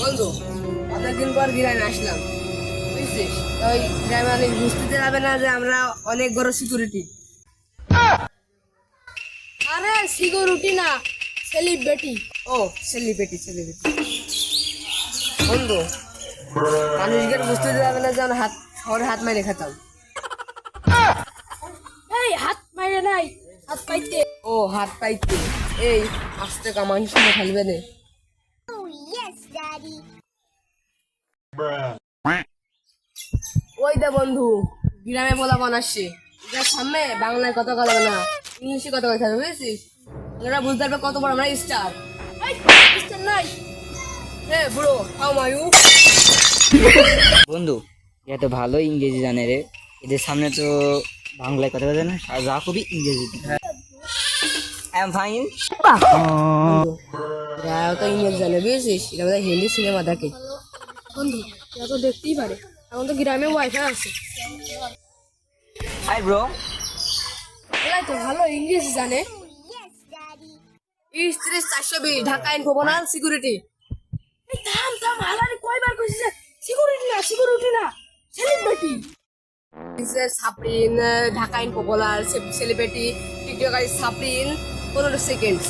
বন্ধু অনেকদিন পর গ্রামে আসলাম বুঝছিস? ওই গ্রামে অনেক বুঝতে যাবে না যে আমরা অনেক বড় সিকিউরিটি আরে সিকিউরিটি না সেলিব্রিটি ও সেলিব্রিটি সেলিব্রিটি বন্ধু মানুষকে বুঝতে যাবে না যে হাত ওর হাত মাইরে খেতাম। এই হাত মাইরে নাই হাত পাইতে। ও হাত পাইতে। এই আস্তে কামান শুনে খেলবে না। ওই দে বন্ধু গ্রামে বলা বানাচ্ছে যার সামনে বাংলায় কথা কথা বলে না ইংলিশে কথা কথা হবে বুঝেছিস? ওরা বুঝতে পারবে কত বড় আমরা স্টার এই মিস্টার নাই। Hey bro how are you বন্ধু এরা তো ভালো ইংরেজি জানে রে। এদের সামনে তো বাংলায় কথা বলে না আর যা খুবই ইংরেজি। আই এম ফাইন তো জানে বুঝেছিস? এরা বোধহয় হিন্দি সিনেমা দেখে। বন্ধু এরা তো দেখতেই পারে। এখন তো গ্রামে ওয়াইফাই আছে। হাই ব্রো এরা তো ভালো ইংরেজি জানে। স্ত্রী চারশো বিশ ঢাকা ইনফোবনাল সিকিউরিটি এই থাম থাম হালারি কয়বার কইছিস সিকিউরিটি না সিকিউরিটি না celebrity সাপ্রিন Dhaka in popular celebrity TikToker সাপ্রিন পনেরো সেকেন্ড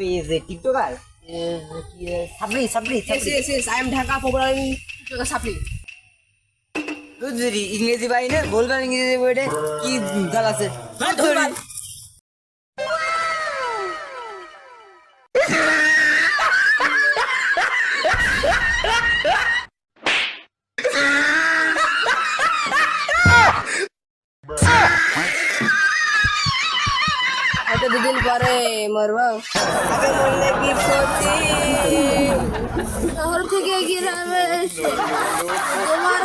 ওই যে TikToker yes. I am Dhaka popular in TikTok সাপ্রিন বুঝলি ইংরেজি পাই না বলবার ইংরেজি বইটা কি গাল আছে? দুদিন পরে মরবো। মরলে কি ক্ষতি শহর থেকে গ্রামে তোমার